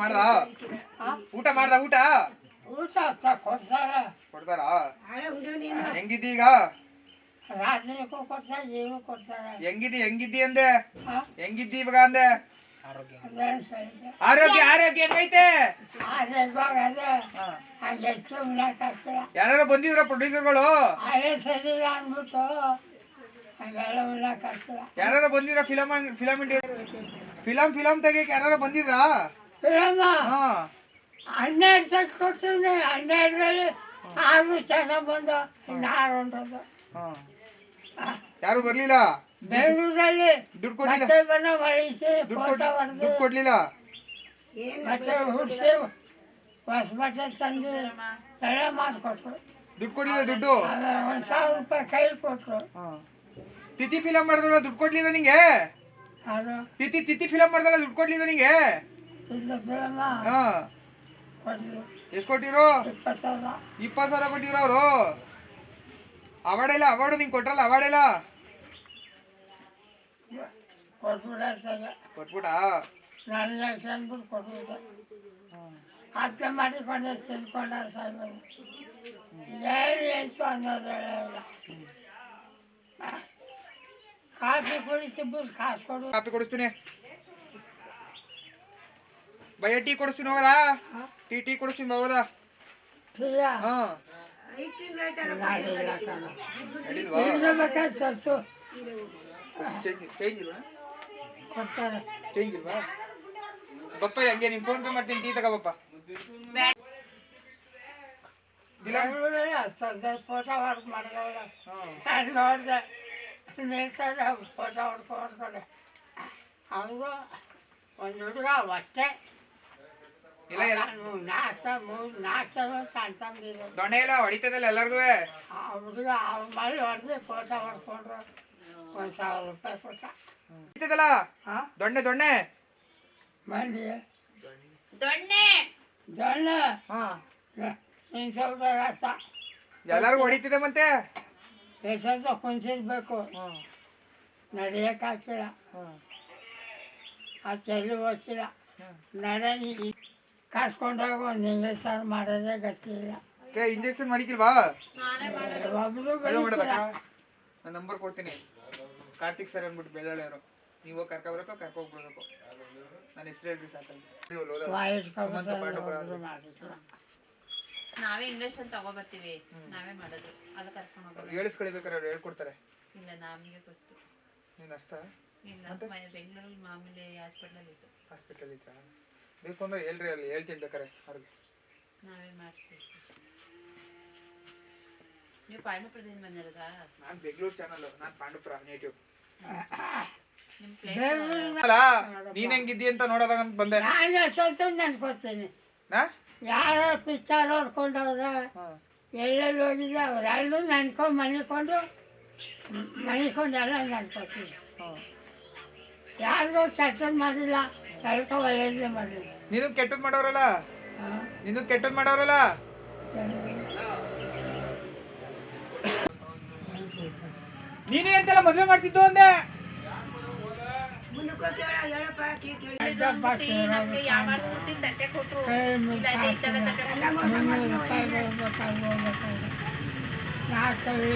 ಮಾಡ್ದ? ಊಟ ಮಾಡ್ದ ಊಟ? ಊಟ ಕೊಡ್ತಾರೆ. ಕೊಡ್ತಾರಾ? ಹೆಂಗಿದ್ದಿ ಈಗ ರಾತ್ರಿಗೂ ಕೊಡ್ತಾರೆ ಈಗೂ ಕೊಡ್ತಾರೆ. ಹೆಂಗಿದ್ದಿ ಹೆಂಗಿದ್ದಿ ಅಂದೆ? ಹೆಂಗಿದ್ದಿ ಇವಾಗ ಅಂದೆ? ಆರೋಗ್ಯ. ಆರೋಗ್ಯ ಹೆಂಗೈತೆ? ಯಾರು ಬಂದಿದ್ರ ಪ್ರೊಡ್ಯೂಸರ್ಗಳು? ಯಾರು ಬಂದಿದ್ರ ಫಿಲಮ್ ಫಿಲಮ್ ಫಿಲಮ್ ಫಿಲಮ್ ತೆಗಿಯಕ್ ಯಾರು ಬಂದಿದ್ರಾ? ಹನ್ನೆರಡು ಸೆಟ್ ಕೊಡ್ತೀನಿ ಹನ್ನೆರಡರಲ್ಲಿ ಆರು ಚೆನ್ನಾಗಿ ಬಂದ ಆರು ಹೊಂಟದ್ದು ಹಾ. ಯಾರು ಬರ್ಲಿಲ್ಲ? ಬೆಂಗಳೂರಲ್ಲಿ ದುಡ್ಡು ಕೊಡ್ಲಿಲ್ಲ? ಮಾಡಿಸಿ ದುಡ್ಡು ಕೊಡ್ಲಿಲ್ಲ? ಮತ್ತೆ ಹುಡ್ಸಿ ಹೊಸ ಬಟ್ಟೆ ತಂದು ಎಲ್ಲ ಮಾಡಿಕೊಟ್ರು. ದುಡ್ಡು ಕೊಡ್ಲಿಲ್ಲ ದುಡ್ಡು? ಒಂದು ಸಾವಿರ ರೂಪಾಯಿ ಕೈಲಿ ಕೊಟ್ರು. ತಿಥಿ ಫಿಲಮ್ ಮಾಡಿದ್ರಲ್ಲ ದುಡ್ಡು ಕೊಡ್ಲಿಲ್ಲ ನಿಂಗೆ? ತಿಥಿ ತಿಥಿ ಫಿಲಮ್ ಮಾಡಿದ್ರಲ್ಲ ದುಡ್ಡು ಕೊಡ್ಲಿಲ್ಲ ನಿಂಗೆ? ಹಾ. ಎಷ್ಟು ಕೊಟ್ಟಿರು? ಇಪ್ಪತ್ತು ಸಾವಿರ. ಕೊಟ್ಟಿದ್ರು ಅವರು? ಅವಾರ್ಡ್ ಇಲ್ಲ ಅವಾರ್ಡ್ ನಿಂಗೆ ಕೊಟ್ರಲ್ಲ ಅವಾರ್ಡ್ ಇಲ್ಲ ಕೊಟ್ಬಿಟ ನನಗೆ ಅಂದ್ಬಿಟ್ಟು ಕೊಟ್ಬಿಟ್ಟೆ. ಅರ್ಥ ಮಾಡಿಕೊಂಡೆ ತಿಳ್ಕೊಂಡ ಸಾಯ್ಬೋದು ಏನು ಹೆಚ್ಚು ಅನ್ನೋದಿಲ್ಲ ಕಾಫಿ ಕುಡಿಸಿ ಬಿಟ್ಟು ಕಾಸು ಕೊಡು. ಕಾಪಿ ಕೊಡಿಸ್ತೀನಿ. ಭಯ ಟೀ ಕೊಡಿಸ್ತೀನಿ ಹೋಗದಾ? ಟೀ ಟೀ ಕೊಡಿಸ್ತೀನಿ ಹೋಗದ? ಹಾ. ಚೇಂಜ್ ಇಲ್ವಾ? ಪಪ್ಪ ಹಂಗೆ ನೀನು ಫೋನ್ ಪೇ ಮಾಡ್ತೀನಿ ಟೀ ತಗೋ ಬಪ್ಪಾ ಫೋಟೋ ಹೊಡ್ದು. ನಾನು ನೋಡಿದೆ. ಫೋಟೋ ಹೊಡ್ಕೊ ಹೊಡ್ಕೊಂಡೆ ಅವರು ಒಂದು ಹುಡುಗ ಹೊಟ್ಟೆ. ಇಲ್ಲ ಇಲ್ಲ. ನಾಲ್ಕು ಮೂರು ನಾಲ್ಕು ಜನ ಸಣ್ಣ ಸಣ್ಣ ದೊಣ್ಣೆ ಎಲ್ಲ ಹೊಡಿತದಲ್ಲ ಎಲ್ಲರಿಗೂ? ಆ ಹುಡುಗ ಅವ್ರ ಹೊಡೆದು ಫೋಟೋ ಹೊಡ್ಕೊಂಡ್ರು. ಒಂದು ಸಾವಿರ ರೂಪಾಯಿ ಕೊಟ್ಟ. ಹೊಡಿತದಲ್ಲ? ಹಾಂ ದೊಣ್ಣೆ ದೊಣ್ಣೆ. ಮಂಡಿ. ದೊಣ್ಣೆ. ದೊಣ್ಣೆ. ಹಾ. ಇನ್ನು ಸ್ವಲ್ಪ ರಸ. ಎಲ್ಲರಿಗೂ ಹೊಡಿತಿದೆ ಮತ್ತೆ? ಎಷ್ಟು ಕುಂತಿರ್ಬೇಕು ನಡೆಯೋಕ್ಕಾಗ್ತಿಲ್ಲ ಹಾ. ಅದು ಎಲ್ಲಿ ಹೋಗ್ತಿಲ್ಲ. ನಡೆ ಕರ್ಕೊಂಡೋಗಿ ಒಂದು ಇಂಜೆಕ್ಷನ್ ಸಾರು ಮಾಡೋದೇ ಗತಿ ಇಲ್ಲ. ಏ ಇಂಜೆಕ್ಷನ್ ಮಾಡಿಕಿಲ್ವಾ ನಾನೇ ಮಾಡೋದು. ಒಬ್ಬರು ಅಲ್ಲೋ ನಾನು ನಂಬರ್ ಕೊಡ್ತೀನಿ. ಕಾರ್ತಿಕ್ ಸರ್ ಅಂದ್ಬಿಟ್ಟು ಬೆಳ್ಳಾಳಿಯವರು. ನೀವು ಕರ್ಕೊಬರ್ಬೇಕು ಕರ್ಕೊಗ್ಬಿಡ್ಬೇಕು ನನ್ನ ಹೆಸರು ಹೇಳ್ರಿ ಸಾಕು ನಾವೇ ಇಂಜೆಕ್ಷನ್ ತಗೋಬರ್ತೀವಿ. ನಾವೇ ಮಾಡೋದು. ಅದು ಕರ್ಕೊಂಡು ಹೋಗೋದು ಹೇಳಿಸ್ಕೊಳ್ಬೇಕಾರೆ ಅವ್ರು ಹೇಳ್ಕೊಡ್ತಾರೆ. ಇಲ್ಲ ನಮಗೆ ಗೊತ್ತು. ನೀನು ಅಷ್ಟ ಇಲ್ಲ ಬೆಂಗಳೂರಲ್ಲಿ ಮಾಮೂಲಿ ಹಾಸ್ಪಿಟ್ಲಲ್ಲಿ ಇತ್ತು. ಹಾಸ್ಪಿಟಲ್ ಇತ್ತ ಬೇಕು ಅಂದ್ರೆ ಹೇಳ್ರಿ ಅಲ್ಲಿ ಹೇಳ್ತೀನಿ ಬೇಕಾರೆ ಅವ್ರಿಗೆ. ನಾವೇ ಮಾಡ್ತೀವಿ? ನೀವು ಪಾಂಡುಪುರದಿಂದ ಬಂದಿರೋದಾ? ನಾನು ಬೆಂಗಳೂರು ಚಾನಲ್ ನಾನು ಪಾಂಡುಪುರ ನೇಟಿವ್ ನಿಮ್ಮ ಪ್ಲೇಸ್ ಅಲ್ಲ ನೀನ್ ಹೆಂಗಿದ್ದಿ ಅಂತ ನೋಡೋದಂತ ಬಂದೆ. ನಾನು ಎಷ್ಟೊತ್ತು ನೆನ್ಕೋತೀನಿ ನಾ ಪಿಚ್ಚರ್ ಪಿಕ್ಚರ್ ಹೊಡ್ಕೊಂಡವ್ರೆ. ಎಲ್ಲೆಲ್ಲಿ ಹೋಗಿದ್ದೆ ಅವರೆಲ್ಲೂ ನೆನ್ಕೊಂಡು ಮನಿಕೊಂಡು ಮನಿಕೊಂಡು ಎಲ್ಲ ನೆನ್ಕೋತೀನಿ ಹಾ. ಯಾರಿಗೂ ಕೆಲಸ ಮಾಡಿಲ್ಲ ಒಳ್ಳೆಯದೇ ನೀನು ಕೆಟ್ಟದ್ ಮಾಡೋರಲ್ಲ? ನೀನು ಕೆಟ್ಟದ್ ಮಾಡೋರಲ್ಲ? ನೀನೇ ಅಂತೆಲ್ಲ ಮದ್ವೆ ಮಾಡ್ತಿದ್ದು ಅಂದೆ? ನಾಲ್ಕು ಸಾವಿರ